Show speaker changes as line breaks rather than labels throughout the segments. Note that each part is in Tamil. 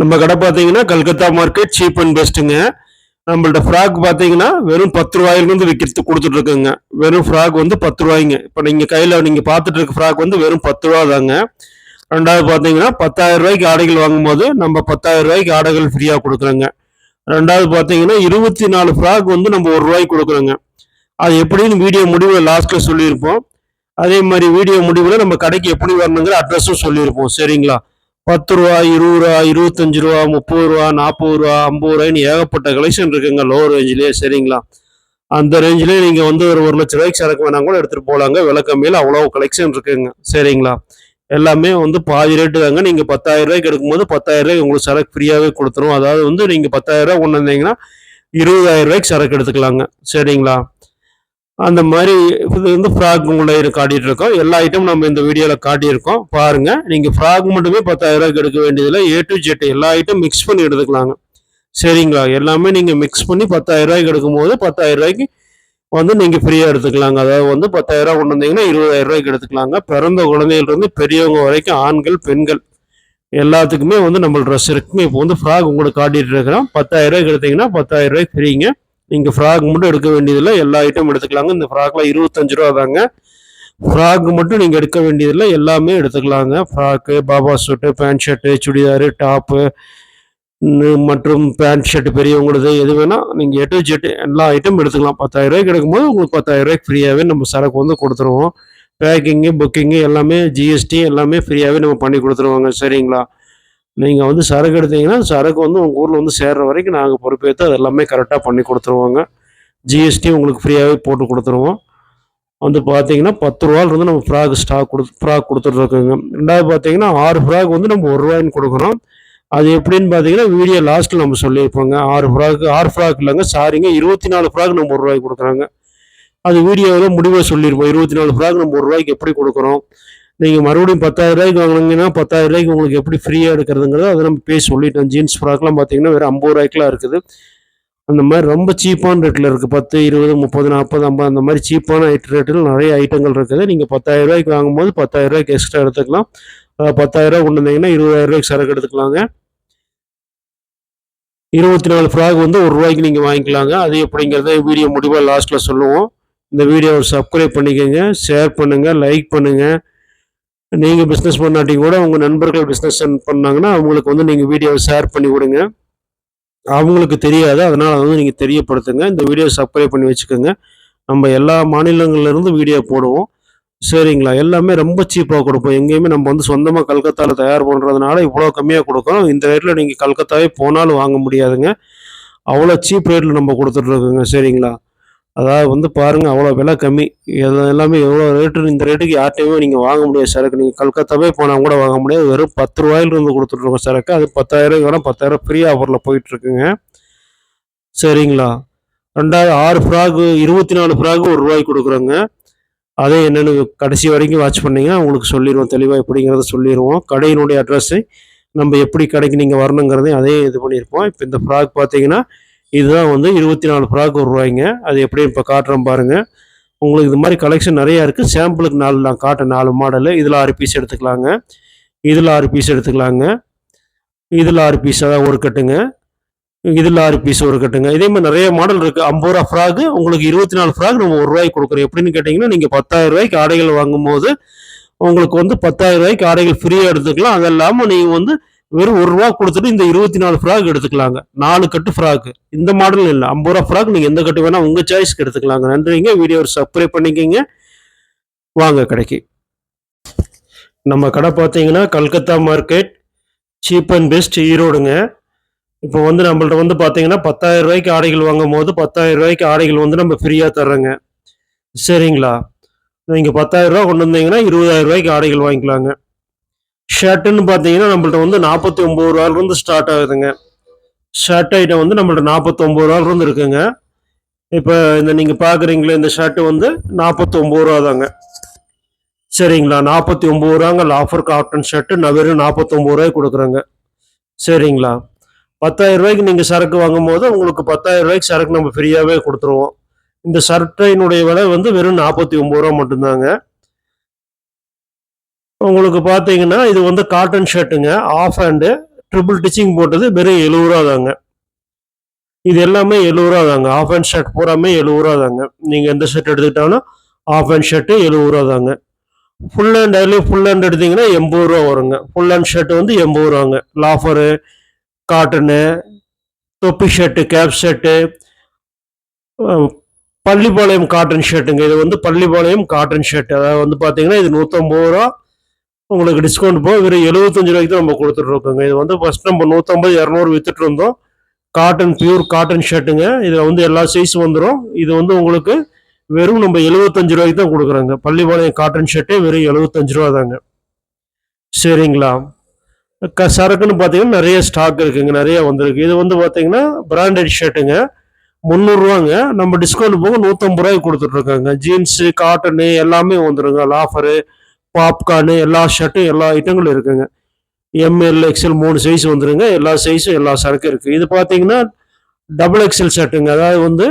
நம்ம கடை பார்த்தீங்கன்னா கல்கத்தா மார்க்கெட் சீப் அண்ட் பெஸ்ட்டுங்க நம்மள்ட்ட ஃப்ராக் பார்த்தீங்கன்னா வெறும் பத்து ரூபாயிலிருந்து விற்கிறது கொடுத்துட்டு இருக்குங்க வெறும் ஃப்ராக் வந்து பத்து ரூபாய்ங்க. இப்போ நீங்கள் கையில் நீங்கள் பார்த்துட்டு இருக்க ஃப்ராக் வந்து வெறும் பத்து ரூபா தாங்க. ரெண்டாவது பார்த்தீங்கன்னா பத்தாயிரம் ரூபாய்க்கு ஆடைகள் வாங்கும்போது நம்ம பத்தாயிரம் ரூபாய்க்கு ஆடைகள் ஃப்ரீயாக கொடுக்குறோங்க. ரெண்டாவது பார்த்தீங்கன்னா இருபத்தி நாலு ஃப்ராக் வந்து நம்ம ஒரு ரூபாய்க்கு கொடுக்குறோங்க. அது எப்படின்னு வீடியோ முடிவில் லாஸ்ட்டில் சொல்லியிருப்போம். அதே மாதிரி வீடியோ முடிவில் நம்ம கடைக்கு எப்படி வரணுங்கிற அட்ரஸும் சொல்லியிருப்போம். சரிங்களா? பத்து ரூபா இருபது ரூபா இருபத்தஞ்சு ரூபா முப்பது ரூபா நாற்பது ரூபா ஐம்பது ரூபாய்னு ஏகப்பட்ட கலெக்ஷன் இருக்குங்க லோ ரேஞ்சிலேயே சரிங்களா? அந்த ரேஞ்சிலே நீங்கள் வந்து ஒரு ஒரு லட்ச ரூபாய்க்கு சரக்கு வேணா கூட எடுத்துகிட்டு போகலாங்க விளக்கம்மையில் அவ்வளோ கலெக்ஷன் இருக்குங்க சரிங்களா? எல்லாமே வந்து பாதி ரேட்டு தாங்க. நீங்கள் பத்தாயிரம் ரூபாய்க்கு எடுக்கும்போது பத்தாயிரம் ரூபாய்க்கு உங்களுக்கு சரக்கு ஃப்ரீயாகவே கொடுத்துரும். அதாவது வந்து நீங்கள் பத்தாயிரம் ரூபா கொண்டு வந்தீங்கன்னா இருபதாயிரம் ரூபாய்க்கு சரக்கு எடுத்துக்கலாங்க சரிங்களா? அந்த மாதிரி இது வந்து ஃப்ராக் உங்களை காட்டிட்டு இருக்கோம். எல்லா ஐட்டமும் நம்ம இந்த வீடியோவில் காட்டியிருக்கோம். பாருங்கள் நீங்கள் ஃப்ராக் மட்டுமே பத்தாயிரம் ரூபாய்க்கு எடுக்க வேண்டியதில்லை. ஏ டு ஜெட் எல்லா ஐட்டம் மிக்ஸ் பண்ணி எடுத்துக்கலாங்க. சரிங்களா? எல்லாமே நீங்கள் மிக்ஸ் பண்ணி பத்தாயிரரூவாய்க்கு எடுக்கும்போது பத்தாயிரரூவாய்க்கு வந்து நீங்கள் ஃப்ரீயாக எடுத்துக்கலாங்க. அதாவது வந்து பத்தாயிரரூவா கொண்டு வந்தீங்கன்னா இருபதாயிரரூவாய்க்கு எடுத்துக்கலாங்க. பிறந்த குழந்தையிலிருந்து பெரியவங்க வரைக்கும் ஆண்கள் பெண்கள் எல்லாத்துக்குமே வந்து நம்ம ட்ரெஸ் இருக்குங்க இப்போ வந்து ஃப்ராக் உங்களுக்கு காட்டிகிட்டு இருக்கிறோம். பத்தாயிரரூவாய்க்கு எடுத்தீங்கன்னா பத்தாயிரரூவாய்க்கு ஃப்ரீங்க நீங்கள் ஃப்ராக் மட்டும் எடுக்க வேண்டியதில்லை எல்லா ஐட்டம் எடுத்துக்கலாங்க. இந்த ஃப்ராக்லாம் இருபத்தஞ்சு ரூபா தாங்க. ஃப்ராக் மட்டும் நீங்கள் எடுக்க வேண்டியதில்லை எல்லாமே எடுத்துக்கலாங்க. Frock Baba suit pant shirt churidar top மற்றும் பேண்ட் ஷர்ட் பெரியவங்களது எது வேணால் நீங்கள் எட்டு ஜெட்டு எல்லா ஐட்டம் எடுத்துக்கலாம். பத்தாயிரம் ரூபாய்க்கு எடுக்கும்போது உங்களுக்கு பத்தாயிரம் ரூபாய்க்கு ஃப்ரீயாகவே நம்ம சரக்கு வந்து கொடுத்துருவோம். பேக்கிங்கு புக்கிங்கு எல்லாமே ஜிஎஸ்டி எல்லாமே ஃப்ரீயாகவே நம்ம பண்ணி கொடுத்துருவாங்க. சரிங்களா? நீங்கள் வந்து சரக்கு எடுத்தீங்கன்னா சரக்கு வந்து உங்கள் ஊரில் வந்து சேர்ற வரைக்கும் நாங்கள் பொறுப்பேற்று அது எல்லாமே கரெக்டாக பண்ணி கொடுத்துருவோங்க. ஜிஎஸ்டி உங்களுக்கு ஃப்ரீயாகவே போட்டு கொடுத்துருவோம். வந்து பார்த்தீங்கன்னா பத்து ரூபாயிலிருந்து நம்ம ஃப்ராக் ஸ்டாக் கொடு ஃப்ராக் கொடுத்துட்ருக்கோங்க. ரெண்டாவது பார்த்தீங்கன்னா ஆறு ஃப்ராக் வந்து நம்ம ஒரு ரூபாய்னு கொடுக்குறோம். அது எப்படின்னு பார்த்தீங்கன்னா வீடியோ லாஸ்ட்டில் நம்ம சொல்லியிருப்போங்க. ஆறு ஃப்ராக் ஆறு ஃப்ராக் இல்லைங்க சாரிங்க இருபத்தி நாலு ஃப்ராக் நம்ம ஒரு ரூபாய்க்கு கொடுக்குறாங்க. அது வீடியோவில் முடிவாக சொல்லியிருப்போம். இருபத்தி நாலு ஃப்ராக் நம்ம ஒரு ரூபாய்க்கு எப்படி கொடுக்குறோம்? நீங்கள் மறுபடியும் பத்தாயிரம் ரூபாய்க்கு வாங்கினீங்கன்னா பத்தாயிரம் ரூபாய்க்கு உங்களுக்கு எப்படி ஃப்ரீயாக எடுக்கிறதுங்கிறது அதை நம்ம பேசி சொல்லிட்டோம். ஜீன்ஸ் ஃப்ராக்லாம் பார்த்தீங்கன்னா வேறு ஐம்பது ரூபாய்க்குலாம் இருக்குது. அந்த மாதிரி ரொம்ப சீப்பான ரேட்டில் இருக்குது பத்து இருபது முப்பது நாற்பது ஐம்பது அந்த மாதிரி சீப்பான ஐட்ட ரேட்டில் நிறைய ஐட்டங்கள் இருக்குது. நீங்கள் பத்தாயிரம் ரூபாய்க்கு வாங்கும்போது பத்தாயிரம் ரூபாய்க்கு எக்ஸ்ட்ரா எடுத்துக்கலாம். பத்தாயிரம் ரூபா கொண்டு வந்தீங்கன்னா இருபதாயிரம் ரூபாய்க்கு சரக்கு எடுத்துக்கலாங்க. இருபத்தி நாலு ஃப்ராக் வந்து ஒரு ரூபாய்க்கு நீங்கள் வாங்கிக்கலாங்க. அது எப்படிங்கிறத வீடியோ முடிவாக லாஸ்ட்டில் சொல்லுவோம். இந்த வீடியோவை சப்ஸ்கிரைப் பண்ணிக்கோங்க. ஷேர் பண்ணுங்கள் லைக் பண்ணுங்கள் நீங்கள் பிஸ்னஸ் பண்ணாட்டி கூட உங்கள் நண்பர்கள் பிஸ்னஸ் பண்ணாங்கன்னா அவங்களுக்கு வந்து நீங்கள் வீடியோவை ஷேர் பண்ணி கொடுங்க. அவங்களுக்கு தெரியாது அதனால் வந்து நீங்கள் தெரியப்படுத்துங்க. இந்த வீடியோ சப்ஸ்கிரைப் பண்ணி வச்சுக்கோங்க. நம்ம எல்லா மாநிலங்கள்லேருந்து வீடியோ போடுவோம். சரிங்களா? எல்லாமே ரொம்ப சீப்பாக கொடுப்போம். எங்கேயுமே நம்ம வந்து சொந்தமாக கல்கத்தாவில் தயார் பண்ணுறதுனால இவ்வளோ கம்மியாக கொடுக்குறோம். இந்த ரேட்டில் நீங்கள் கல்கத்தாவே போனாலும் வாங்க முடியாதுங்க. அவ்வளோ சீப் ரேட்டில் நம்ம கொடுத்துட்ருக்கோங்க சரிங்களா? அதாவது வந்து பாருங்கள் அவ்வளோ விலை கம்மி. இது எல்லாமே எவ்வளோ ரேட்டு இந்த ரேட்டுக்கு யார்ட்டையுமே நீங்கள் வாங்க முடியாது சரக்கு. நீங்கள் கல்கத்தாவே போனால் கூட வாங்க முடியாது. வெறும் பத்து ரூபாயிலிருந்து கொடுத்துட்ருக்கோம் சரக்கு. அது பத்தாயிரம் வேணால் பத்தாயிரம் ஃப்ரீ ஆஃபரில் போயிட்டுருக்குங்க. சரிங்களா? ரெண்டாவது ஆறு ஃப்ராகு இருபத்தி நாலு ஃப்ராகு ஒரு ரூபாய்க்கு கொடுக்குறோங்க. அதே என்னென்னு கடைசி வரைக்கும் வாட்ச் பண்ணிங்கன்னா உங்களுக்கு சொல்லிடுவோம் தெளிவாக எப்படிங்கிறத சொல்லிடுவோம் கடையினுடைய அட்ரஸ்ஸு நம்ம எப்படி கடைக்கு நீங்கள் வரணுங்கிறதையும் அதே இது பண்ணியிருப்போம். இப்போ இந்த ஃப்ராக் பார்த்தீங்கன்னா இதுதான் வந்து இருபத்தி நாலு ஃப்ராக் ஒரு ரூபாய்ங்க அது எப்படி இப்போ காட்டுறோம் பாருங்கள் உங்களுக்கு இது மாதிரி கலெக்ஷன் நிறையா இருக்குது சாம்பிளுக்கு நாலு நான் காட்டுறேன் நாலு மாடலு இதில் ஆறு பீஸ் எடுத்துக்கலாங்க. இதில் ஆறு பீஸ் எடுத்துக்கலாங்க. இதில் ஆறு பீஸ் அதான் ஒரு கட்டுங்க. இதில் ஆறு பீஸ் ஒரு கட்டுங்க. இதே மாதிரி நிறைய மாடல் இருக்குது ஐம்பது ரூபா ஃப்ராக் உங்களுக்கு இருபத்தி நாலு ஃப்ராக் நம்ம ஒரு ரூபாய்க்கு கொடுக்குறோம். எப்படின்னு கேட்டிங்கன்னா நீங்கள் பத்தாயிரம் ரூபாய்க்கு ஆடைகள் வாங்கும்போது உங்களுக்கு வந்து பத்தாயிரம் ரூபாய்க்கு ஆடைகள் ஃப்ரீயாக எடுத்துக்கலாம். அது இல்லாமல் நீங்கள் வந்து வெறும் ஒரு ரூபா கொடுத்துட்டு இந்த இருபத்தி நாலு ஃப்ராக் எடுத்துக்கலாங்க. நாலு கட்டு ஃப்ராக் இந்த மாடல் இல்லை. ஐம்பது ரூபா ஃப்ராக் நீங்கள் எந்த கட்டு வேணால் உங்கள் சாய்ஸ்க்கு எடுத்துக்கலாங்க. நன்றிங்க. வீடியோ சப்ஸ்கிரைப் பண்ணிக்கிங்க. வாங்க கடைக்கு. நம்ம கடை பார்த்தீங்கன்னா Calcutta market cheap and best ஈரோடுங்க. இப்போ வந்து நம்மள்ட்ட வந்து பார்த்தீங்கன்னா பத்தாயிரம் ரூபாய்க்கு ஆடைகள் வாங்கும் போது பத்தாயிரம் ரூபாய்க்கு ஆடைகள் வந்து நம்ம ஃப்ரீயாக தர்றோங்க. சரிங்களா? நீங்கள் பத்தாயிரம் ரூபா கொண்டு வந்தீங்கன்னா இருபதாயிரம் ரூபாய்க்கு ஆடைகள் வாங்கிக்கலாங்க. ஷர்ட்டுன்னு பார்த்தீங்கன்னா நம்மள்ட்ட வந்து நாற்பத்தி ஒம்பது ரூபாயிலிருந்து ஸ்டார்ட் ஆகுதுங்க. ஷர்ட் ஐட்டம் வந்து நம்மள்ட்ட நாற்பத்தொம்பது ரூபாயிலிருந்து இருக்குங்க. இப்போ இந்த நீங்கள் பார்க்குறீங்களே இந்த ஷர்ட்டு வந்து நாற்பத்தொம்பது ரூபா தாங்க. சரிங்களா? நாற்பத்தி ஒம்பது ரூபாங்க லாஃபர் காட்டன் ஷர்ட்டு நான் வெறும் நாற்பத்தொம்பது ரூபாய்க்கு கொடுக்குறேங்க. சரிங்களா? பத்தாயிரம் ரூபாய்க்கு நீங்கள் சரக்கு வாங்கும் போது உங்களுக்கு பத்தாயிரம் ரூபாய்க்கு சரக்கு நம்ம ஃப்ரீயாகவே கொடுத்துருவோம். இந்த சர்ட்டையினுடைய விலை வந்து வெறும் நாற்பத்தி ஒம்பது ரூபா மட்டும்தாங்க. உங்களுக்கு பார்த்தீங்கன்னா இது வந்து காட்டன் ஷர்ட்டுங்க ஆஃப் ஹேண்டு ட்ரிபிள் டிச்சிங் போட்டது வெறும் எழுபது ரூபா தாங்க. இது எல்லாமே எழுபது ரூபா தாங்க. ஆஃப் ஹேண்ட் ஷர்ட் பூராமே எழுபது ரூபா தாங்க. நீங்கள் எந்த ஷர்ட் எடுத்துக்கிட்டாலும் ஆஃப் ஹேண்ட் ஷர்ட்டு எழுபது ரூபா தாங்க. ஃபுல் ஹேண்ட் அதுலேயும் ஃபுல் ஹேண்ட் எடுத்தீங்கன்னா எண்பது ரூபா வருங்க. ஃபுல் ஹேண்ட் ஷர்ட் வந்து எண்பது ரூபாங்க. லாஃபரு காட்டனு தொப்பி shirt cap shirt Pallipalayam cotton ஷர்ட்டுங்க இது வந்து பள்ளிப்பாளையம் காட்டன் ஷர்ட் அதாவது வந்து பார்த்தீங்கன்னா இது நூற்றம்பது ரூபா உங்களுக்கு டிஸ்கவுண்ட் போக வெறும் எழுபத்தஞ்சு ரூபாய்க்கு தான் நம்ம கொடுத்துட்ருக்கோங்க. இது வந்து ஃபஸ்ட் நம்ம நூற்றம்பது இரநூறு வித்துட்டு இருந்தோம். காட்டன் பியூர் காட்டன் ஷர்ட்டுங்க இதில் வந்து எல்லா சைஸ் வந்துடும் இது வந்து உங்களுக்கு வெறும் நம்ம எழுபத்தஞ்சு ரூபாய்க்கு தான் கொடுக்குறோங்க. பள்ளிப்பாளையம் காட்டன் ஷர்ட்டே வெறும் எழுபத்தஞ்சு ரூபா தாங்க. சரிங்களா? க சரக்குன்னு பார்த்தீங்கன்னா நிறைய ஸ்டாக் இருக்குங்க. நிறைய வந்திருக்கு. இது வந்து பார்த்தீங்கன்னா பிராண்டட் ஷர்ட்டுங்க முந்நூறுரூவாங்க நம்ம டிஸ்கவுண்ட் போக நூற்றம்பது ரூபாய்க்கு கொடுத்துட்ருக்காங்க. ஜீன்ஸு காட்டனு எல்லாமே வந்துருங்க. லாஃபரு பாப்கார்னு எல்லா ஷர்ட்டும் எல்லா ஐட்டங்களும் இருக்குங்க. எம்எல் எக்ஸ்எல் மூணு சைஸ் வந்துருங்க. எல்லா சைஸும் எல்லா சரக்கும் இருக்குது இது பார்த்தீங்கன்னா டபுள் எக்ஸ்எல் ஷர்ட்டுங்க அதாவது வந்து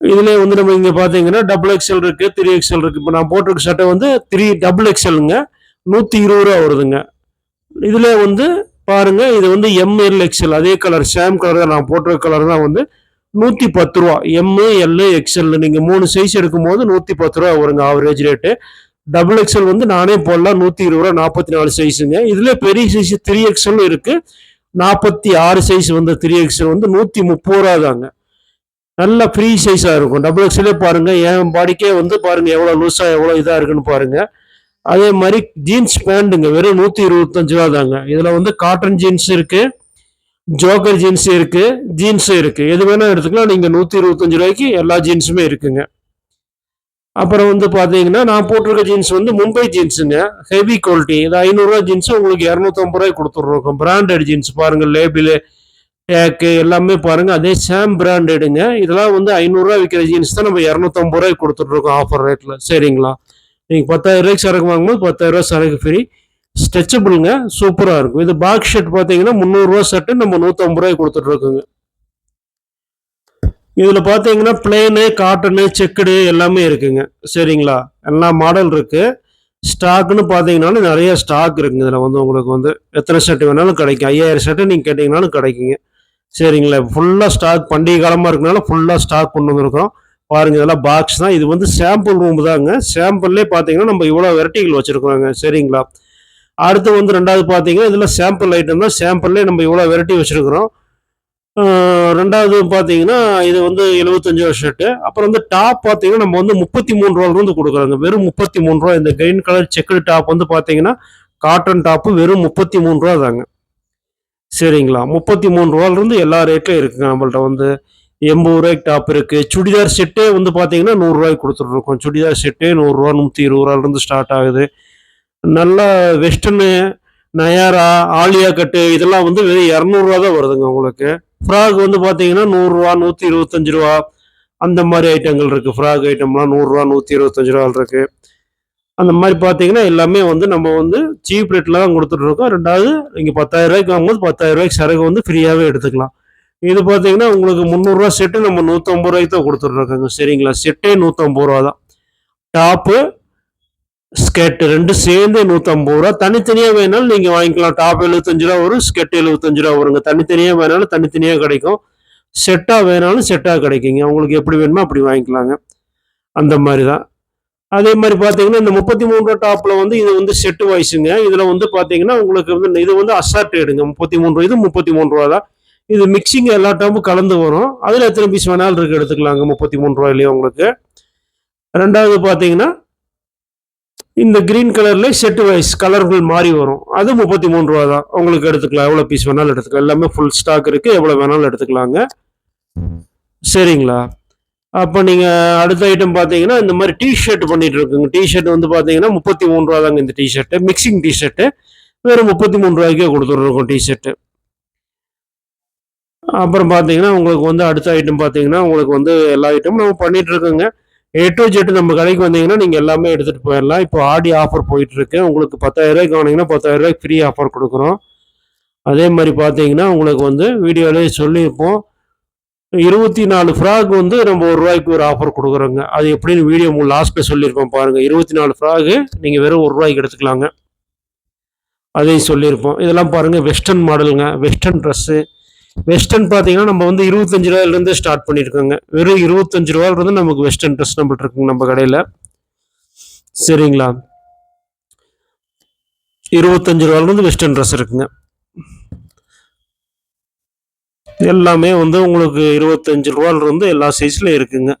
இதுலேயே வந்து நம்ம இங்கே பார்த்தீங்கன்னா டபுள் எக்ஸ்எல் இருக்குது த்ரீ எக்ஸ்எல் இருக்குது இப்போ நான் போட்டிருக்க ஷர்ட்டை வந்து த்ரீ டபுள் எக்ஸ்எல்ங்க நூற்றி இருபது ரூபா வருதுங்க. இதில் வந்து பாருங்க இது வந்து எம்எல் எக்ஸ்எல் அதே கலர் சேம் கலர் தான் நான் போட்டிருக்க கலர் தான் வந்து நூற்றி பத்து ரூபா. எம்மு எல்லு எக்ஸ்எல் நீங்கள் மூணு சைஸ் எடுக்கும்போது நூற்றி பத்து ரூபா வருங்க ஆவரேஜ் ரேட்டு டபுள் எக்ஸ்எல் வந்து நானே போடலாம். நூற்றி இருபது ரூபா நாற்பத்தி நாலு சைஸுங்க இதில் பெரிய சைஸ் த்ரீ எக்ஸ்எல் இருக்குது நாற்பத்தி ஆறு சைஸ் வந்து த்ரீ எக்ஸ்எல் வந்து நூற்றி முப்பது ரூபா தாங்க. நல்ல ஃப்ரீ சைஸாக இருக்கும். டபுள் எக்ஸ்எல்லே பாருங்கள் என் பாடிக்கே வந்து பாருங்கள் எவ்வளோ லூஸாக எவ்வளோ இதாக இருக்குன்னு பாருங்கள் அதே மாதிரி ஜீன்ஸ் பேண்ட்டுங்க வெறும் நூற்றி இருபத்தஞ்சு ரூபா தாங்க. இதில் வந்து காட்டன் ஜீன்ஸ் இருக்குது ஜோக்கர் ஜீன்ஸ் இருக்குது ஜீன்ஸும் இருக்குது எது வேணால் எடுத்துக்கலாம். நீங்கள் நூற்றி இருபத்தஞ்சு ரூபாய்க்கு எல்லா ஜீன்ஸுமே இருக்குங்க. அப்புறம் வந்து பார்த்தீங்கன்னா நான் போட்டிருக்க ஜீன்ஸ் வந்து மும்பை ஜீன்ஸுங்க ஹெவி குவாலிட்டி இது ஐநூறுரூவா ஜீன்ஸு உங்களுக்கு இரநூத்தம்பது ரூபாய்க்கு கொடுத்துட்ருக்கோம் பிராண்டட் ஜீன்ஸ் பாருங்கள் லேபிளு டேக்கு எல்லாமே பாருங்கள் அதே சேம் பிராண்டடுங்க இதெல்லாம் வந்து ஐநூறுரூவா விற்கிற ஜீன்ஸ் தான் நம்ம இரநூத்தம்பது ரூபாய்க்கு கொடுத்துட்ருக்கோம் ஆஃபர் ரேட்டில் சரிங்களா? நீங்கள் பத்தாயிரம் ரூபாய்க்கு சரக்கு வாங்கும்போது பத்தாயிரம் ரூபாய் சரக்கு ஃப்ரீ ஸ்ட்ரெச்சபிளுங்க சூப்பராக இருக்கும். இது பாக்ஸ் ஷர்ட் பார்த்தீங்கன்னா முந்நூறுரூவா ஷர்ட்டு நம்ம நூற்றம்பது ரூபாய்க்கு கொடுத்துட்ருக்கோங்க. இதில் பார்த்தீங்கன்னா பிளேனு காட்டனு செக்குடு எல்லாமே இருக்குங்க. சரிங்களா? எல்லா மாடல் இருக்குது ஸ்டாக்னு பார்த்தீங்கன்னாலும் நிறைய ஸ்டாக் இருக்குங்க. இதில் வந்து உங்களுக்கு வந்து எத்தனை ஷர்ட் வேணாலும் கிடைக்கும். ஐயாயிரம் ஷர்ட்டு நீங்கள் கேட்டிங்கனாலும் கிடைக்குங்க. சரிங்களா? ஃபுல்லாக ஸ்டாக் பண்டிகை காலமாக இருக்கனால ஃபுல்லாக ஸ்டாக் கொண்டு வந்திருக்கோம் பாருங்க இதெல்லாம் பாக்ஸ் தான். இது வந்து சாம்பிள் ரூம் தாங்க. சாம்பிள்லே பார்த்தீங்கன்னா நம்ம இவ்வளோ வெரைட்டிகள் வச்சுருக்கோங்க சரிங்களா? அடுத்து வந்து ரெண்டாவது பார்த்தீங்கன்னா இதில் சாம்பிள் ஐட்டம் தான். சாம்பிள்லேயே நம்ம இவ்வளோ வெரைட்டி வச்சுருக்குறோம். ரெண்டாவது பார்த்தீங்கன்னா இது வந்து எழுபத்தஞ்சு ரூபா ஷர்ட்டு அப்புறம் வந்து டாப் பார்த்தீங்கன்னா நம்ம வந்து முப்பத்தி மூணு ரூபாலேருந்து கொடுக்குறாங்க. வெறும் முப்பத்தி மூணு ரூபா இந்த கிரீன் கலர் செக்குடு டாப் வந்து பார்த்தீங்கன்னா காட்டன் டாப்பு வெறும் முப்பத்தி மூணு ரூபா தாங்க. சரிங்களா? முப்பத்தி மூணு ரூபாயிலிருந்து எல்லா ரேட்லையும் இருக்குங்க நம்மள்ட்ட வந்து. எண்பது ரூபாய்க்கு டாப் இருக்குது சுடிதார் செட்டே வந்து பார்த்தீங்கன்னா நூறுரூவாய்க்கு கொடுத்துட்ருக்கோம். சுடிதார் செட்டே நூறுரூவா நூற்றி இருபது ரூபாயிலிருந்து ஸ்டார்ட் ஆகுது. நல்ல வெஸ்டர்னு நயாரா ஆலியா கட்டு இதெல்லாம் வந்து வெறும் இரநூறுவா தான் வருதுங்க உங்களுக்கு. ஃப்ராக் வந்து பார்த்தீங்கன்னா நூறுரூவா நூற்றி இருபத்தஞ்சு ரூபா. அந்த மாதிரி ஐட்டங்கள் இருக்குது ஃப்ராக் ஐட்டம்லாம் நூறுரூவா நூற்றி இருபத்தஞ்சு ரூபா இருக்குது அந்த மாதிரி பார்த்தீங்கன்னா எல்லாமே வந்து நம்ம வந்து சீப் ரேட்டில் தான் கொடுத்துட்ருக்கோம் ரெண்டாவது நீங்கள் பத்தாயிரம் ரூபாய்க்கு வாங்கும்போது பத்தாயிரம் ரூபாய்க்கு சரக்கு வந்து ஃப்ரீயாகவே எடுத்துக்கலாம். இது பார்த்தீங்கன்னா உங்களுக்கு முந்நூறுரூவா செட்டு நம்ம நூற்றம்பது ரூபாய்க்கு தான் கொடுத்துட்ருக்கோங்க சரிங்களா? செட்டே நூற்றம்பது ரூபா தான். டாப்பு ஸ்கெட்டு ரெண்டு சேர்ந்து நூற்றம்பது ரூபா. தனித்தனியாக வேணாலும் நீங்கள் வாங்கிக்கலாம். டாப் எழுபத்தஞ்சு ரூபா வரும் ஸ்கெட் எழுபத்தஞ்சு ரூபா வருங்க. தனித்தனியாக வேணாலும் தனித்தனியாக கிடைக்கும். செட்டாக வேணாலும் செட்டாக கிடைக்குங்க. உங்களுக்கு எப்படி வேணுமோ அப்படி வாங்கிக்கலாங்க. அந்த மாதிரி தான் அதே மாதிரி பார்த்தீங்கன்னா இந்த முப்பத்தி மூணு ரூபா டாப்பில் வந்து இது வந்து செட்டு வாய்ஸுங்க இதில் வந்து பார்த்தீங்கன்னா உங்களுக்கு வந்து இது வந்து அசார்டேடுங்க முப்பத்தி மூணு ரூபா இது முப்பத்தி மூணு ரூபா தான். இது மிக்சிங் எல்லா டாப்பும் கலந்து வரும். அதில் எத்தனை பீஸ் வேணாலும் இருக்கு எடுத்துக்கலாங்க. முப்பத்தி மூணு ரூபாயிலேயே உங்களுக்கு. ரெண்டாவது பார்த்தீங்கன்னா இந்த கிரீன் கலர்ல செட்டு வைஸ் கலர்கள் மாறி வரும். அது முப்பத்தி மூணு ரூபா தான். உங்களுக்கு எடுத்துக்கலாம். எவ்வளோ பீஸ் வேணாலும் எடுத்துக்கலாம். எல்லாமே ஃபுல் ஸ்டாக் இருக்கு. எவ்வளோ வேணாலும் எடுத்துக்கலாங்க. சரிங்களா? அப்போ நீங்கள் அடுத்த ஐட்டம் பார்த்தீங்கன்னா இந்த மாதிரி டிஷர்ட் பண்ணிட்டு இருக்குங்க. டிஷர்ட் வந்து பார்த்தீங்கன்னா முப்பத்தி மூணு ரூபா தாங்க இந்த டிஷர்ட்டு மிக்சிங் டிஷர்ட்டு வெறும் முப்பத்தி மூணு ரூபாய்க்கே கொடுத்துட்ருக்கோம் டிஷர்ட்டு அப்புறம் பார்த்தீங்கன்னா உங்களுக்கு வந்து அடுத்த ஐட்டம் பார்த்தீங்கன்னா உங்களுக்கு வந்து எல்லா ஐட்டமும் நம்ம பண்ணிட்டு இருக்கோங்க. ஏ டு ஜெட் நம்ம கடைக்கு வந்தீங்கன்னா நீங்கள் எல்லாமே எடுத்துகிட்டு போயிடலாம் இப்போ ஆடி ஆஃபர் போயிட்டுருக்கு. உங்களுக்கு பத்தாயிரரூபாய்க்கு வாங்கினீங்கன்னா பத்தாயிரம் ஃப்ரீ ஆஃபர் கொடுக்குறோம். அதே மாதிரி பார்த்தீங்கன்னா உங்களுக்கு வந்து வீடியோலேயே சொல்லியிருப்போம். இருபத்தி நாலு ஃப்ராக் வந்து நம்ம ஒரு ரூபாய்க்கு ஒரு ஆஃபர் கொடுக்குறோங்க. அது எப்படின்னு வீடியோ லாஸ்ட்டில் சொல்லியிருப்போம் பாருங்கள் இருபத்தி நாலு ஃப்ராகு நீங்கள் வெறும் ஒரு ரூபாய்க்கு எடுத்துக்கலாங்க. அதையும் சொல்லியிருப்போம். இதெல்லாம் பாருங்கள் வெஸ்டர்ன் மாடலுங்க வெஸ்டர்ன் ட்ரெஸ்ஸு வெஸ்டர்ன் பார்த்தீங்கன்னா நம்ம வந்து இருபத்தஞ்சு ரூபாயிலேருந்து ஸ்டார்ட் பண்ணியிருக்கோங்க வெறும் இருபத்தஞ்சு ரூபாயிலிருந்து நமக்கு வெஸ்டர்ன் ட்ரெஸ் நம்மள்ட்ட இருக்குங்க நம்ம கடையில். சரிங்களா? இருபத்தஞ்சு ரூபாயிலிருந்து வெஸ்டர்ன் ட்ரெஸ் இருக்குங்க. எல்லாமே வந்து உங்களுக்கு இருபத்தஞ்சு ரூபாயிலிருந்து எல்லா சைஸ்லையும் இருக்குங்க.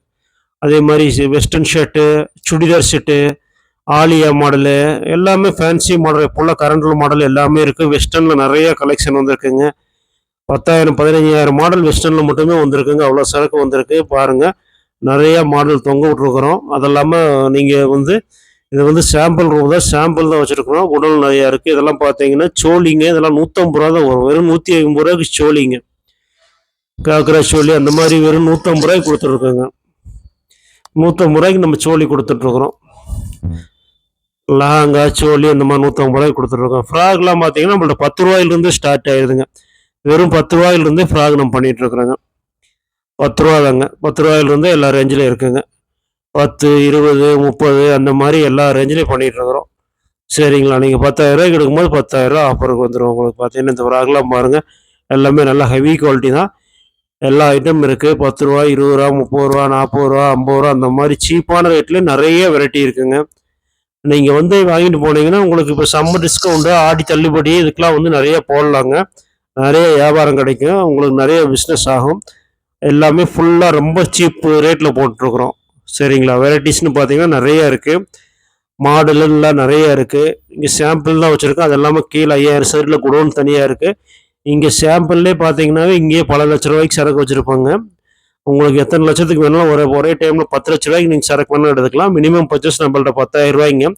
அதே மாதிரி western shirt churidar set Alia model எல்லாமே ஃபேன்சி மாடல் இப்போல்லாம் கரண்டில் மாடல் எல்லாமே இருக்குது வெஸ்டர்னில் நிறைய கலெக்ஷன் வந்துருக்குங்க. பத்தாயிரம் பதினஞ்சாயிரம் மாடல் வெஸ்டர்னில் மட்டுமே வந்திருக்குங்க. அவ்வளோ சரக்கு வந்திருக்கு. பாருங்கள் நிறையா மாடல் தொங்க விட்ருக்குறோம் அது இல்லாமல் நீங்கள் வந்து இது வந்து சாம்பிள் ரூம் தான். சாம்பிள் தான் வச்சுருக்குறோம். உடல் நிறையா இருக்குது இதெல்லாம் பார்த்தீங்கன்னா சோழிங்க இதெல்லாம் நூற்றம்பது ரூபா தான் வரும். வெறும் நூற்றி ஐம்பது ரூபாய்க்கு சோழிங்க காக்கரா சோழி அந்த மாதிரி வெறும் நூற்றம்பது ரூபாய்க்கு கொடுத்துருக்கோங்க நூற்றம்பது ரூபாய்க்கு நம்ம சோழி கொடுத்துட்ருக்குறோம். லஹாங்கா சோழி அந்த மாதிரி நூற்றம்பது ரூபாய்க்கு கொடுத்துட்ருக்கோம். ஃப்ராக்லாம் பார்த்தீங்கன்னா நம்மள்ட்ட பத்து ரூபாயிலிருந்து ஸ்டார்ட் ஆயிடுதுங்க வெறும் பத்து ரூபாயிலிருந்தே ஃப்ராக் நம்ம பண்ணிகிட்ருக்குறோங்க பத்து ரூபா தாங்க பத்து ரூபாயிலிருந்தே எல்லா ரேஞ்சிலையும் இருக்குங்க. பத்து இருபது முப்பது அந்த மாதிரி எல்லா ரேஞ்சிலையும் பண்ணிகிட்ருக்குறோம் சரிங்களா? நீங்கள் பத்தாயிரரூவாய்க்கு எடுக்கும்போது பத்தாயிரரூவா ஆஃபருக்கு வந்துடும் உங்களுக்கு பார்த்தீங்கன்னா இந்த ஃப்ராக்லாம் பாருங்கள் எல்லாமே நல்லா ஹெவி குவாலிட்டி தான். எல்லா ஐட்டம் இருக்குது பத்து ரூபா இருபது ரூபா முப்பது ரூபா நாற்பது ரூபா ஐம்பது ரூபா அந்த மாதிரி சீப்பான ரேட்டில் நிறைய வெரைட்டி இருக்குங்க. நீங்கள் வந்து வாங்கிட்டு போனீங்கன்னா உங்களுக்கு இப்போ சம்மர் டிஸ்கவுண்ட்டு ஆடி தள்ளுபடி இதுக்கெலாம் வந்து நிறைய போடலாங்க. நிறைய வியாபாரம் கிடைக்கும். உங்களுக்கு நிறைய பிஸ்னஸ் ஆகும். எல்லாமே ஃபுல்லாக ரொம்ப சீப் ரேட்டில் போட்டிருக்குறோம். சரிங்களா? வெரைட்டிஸ்னு பார்த்தீங்கன்னா நிறைய இருக்குது மாடலெல்லாம் நிறைய இருக்குது இங்கே சாம்பிள்லாம் வச்சுருக்கோம். அது எல்லாமே கீழே ஐயாயிரம் சைடில் குடோன் தனியாக இருக்குது இங்கே சாம்பிள்லே பார்த்தீங்கன்னாவே இங்கேயே பல லட்ச ரூபாய்க்கு சரக்கு வச்சுருப்பாங்க. உங்களுக்கு எத்தனை லட்சத்துக்கு வேணாலும் ஒரே ஒரே டைமில் பத்து லட்ச ரூபாய்க்கு நீங்கள் சரக்கு வேணாலும் எடுத்துக்கலாம். மினிமம் பர்ச்சேஸ் நம்மள்ட்ட பத்தாயிரம் ரூபாய்ங்க.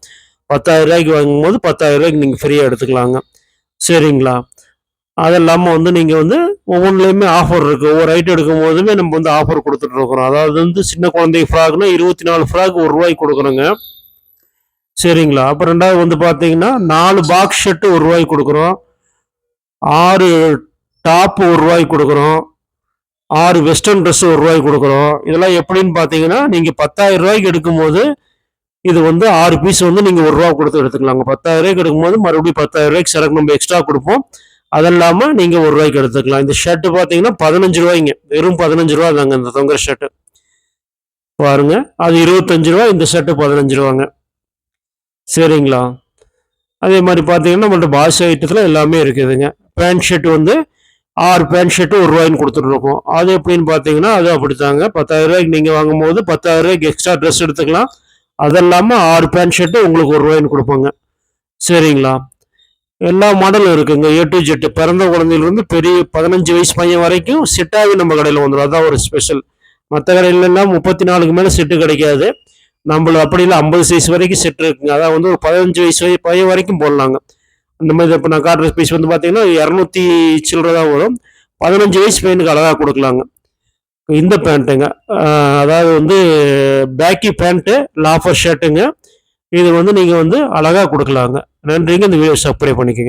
பத்தாயிரம் ரூபாய்க்கு வாங்கும்போது பத்தாயிரம் ரூபாய்க்கு நீங்கள் ஃப்ரீயாக எடுத்துக்கலாங்க. சரிங்களா? அது இல்லாமல் வந்து நீங்கள் வந்து ஒவ்வொன்றுலேயுமே ஆஃபர் இருக்குது ஒவ்வொரு ஐட்டம் எடுக்கும் போதுமே நம்ம வந்து ஆஃபர் கொடுத்துட்ருக்குறோம் அதாவது வந்து சின்ன குழந்தை ஃப்ராக்னா இருபத்தி நாலு ஃப்ராக் ஒரு ரூபாய்க்கு கொடுக்குறோங்க சரிங்களா? அப்போ ரெண்டாவது வந்து பார்த்தீங்கன்னா நாலு பாக்ஸ் ஷர்ட்டு ஒரு ரூபாய்க்கு கொடுக்குறோம். ஆறு டாப்பு ஒரு ரூபாய்க்கு கொடுக்குறோம். ஆறு வெஸ்டர்ன் ட்ரெஸ் ஒரு ரூபாய்க்கு கொடுக்குறோம். இதெல்லாம் எப்படின்னு பார்த்தீங்கன்னா நீங்கள் பத்தாயிரம் ரூபாய்க்கு எடுக்கும்போது இது வந்து ஆறு பீஸ் வந்து நீங்கள் ஒரு ரூபா கொடுத்து எடுத்துக்கலாங்க. பத்தாயிரம் ரூபாய்க்கு எடுக்கும்போது மறுபடியும் பத்தாயிரம் ரூபாய்க்கு சரக்கு நம்ம எக்ஸ்ட்ரா கொடுப்போம். அது இல்லாமல் நீங்கள் ஒரு ரூபாய்க்கு எடுத்துக்கலாம். இந்த ஷர்ட்டு பார்த்தீங்கன்னா பதினஞ்சு ரூபாய்ங்க. வெறும் பதினஞ்சு ரூபா தாங்க இந்த தொங்குற ஷர்ட்டு பாருங்க. அது இருபத்தஞ்சு ரூபா இந்த ஷர்ட்டு பதினஞ்சு ரூபாங்க. சரிங்களா? அதே மாதிரி பார்த்தீங்கன்னா நம்மள்ட்ட பாஷ் ஐட்டத்தில் எல்லாமே இருக்குதுங்க. பேண்ட் ஷர்ட் வந்து ஆறு பேண்ட் ஷர்ட்டு ஒரு ரூபாய்ன்னு கொடுத்துட்ருக்கோம் அது எப்படின்னு பார்த்தீங்கன்னா அது அப்படித்தாங்க. பத்தாயிரம் ரூபாய்க்கு நீங்கள் வாங்கும்போது பத்தாயிரம் ரூபாய்க்கு எக்ஸ்ட்ரா ட்ரெஸ் எடுத்துக்கலாம். அது இல்லாமல் ஆறு பேண்ட் ஷர்ட்டு உங்களுக்கு ஒரு ரூபாய்ன்னு கொடுப்பாங்க. சரிங்களா? எல்லா மாடலும் இருக்குங்க. ஏ டு ஜெட்டு பிறந்த குழந்தையிலிருந்து பெரிய பதினஞ்சு வயசு பையன் வரைக்கும் செட்டாகவே நம்ம கடையில் வந்துடும் அதான் ஒரு ஸ்பெஷல் மற்ற கடையிலெல்லாம் முப்பத்தி நாலுக்கு மேலே செட்டு கிடைக்காது. நம்மள அப்படி இல்லை ஐம்பது சைஸ் வரைக்கும் செட் இருக்குங்க. அதான் வந்து ஒரு பதினஞ்சு வயசு வயசு பையன் வரைக்கும் போடலாங்க. அந்த மாதிரி இப்போ நான் காட்டுற ஸ்பீஸ் வந்து பார்த்தீங்கன்னா இரநூத்தி சில்லற தான் வரும். பதினஞ்சு வயசு பையனுக்கு அழகாக கொடுக்கலாங்க. இந்த பேண்ட்டுங்க அதாவது வந்து பேக்கி பேண்ட்டு லாஃபர் ஷர்ட்டுங்க இது வந்து நீங்கள் வந்து அழகாக கொடுக்கலாங்க. நன்றிங்க. இந்த வீடியோ சப்ஸ்கிரைப் பண்ணிக்கோங்க.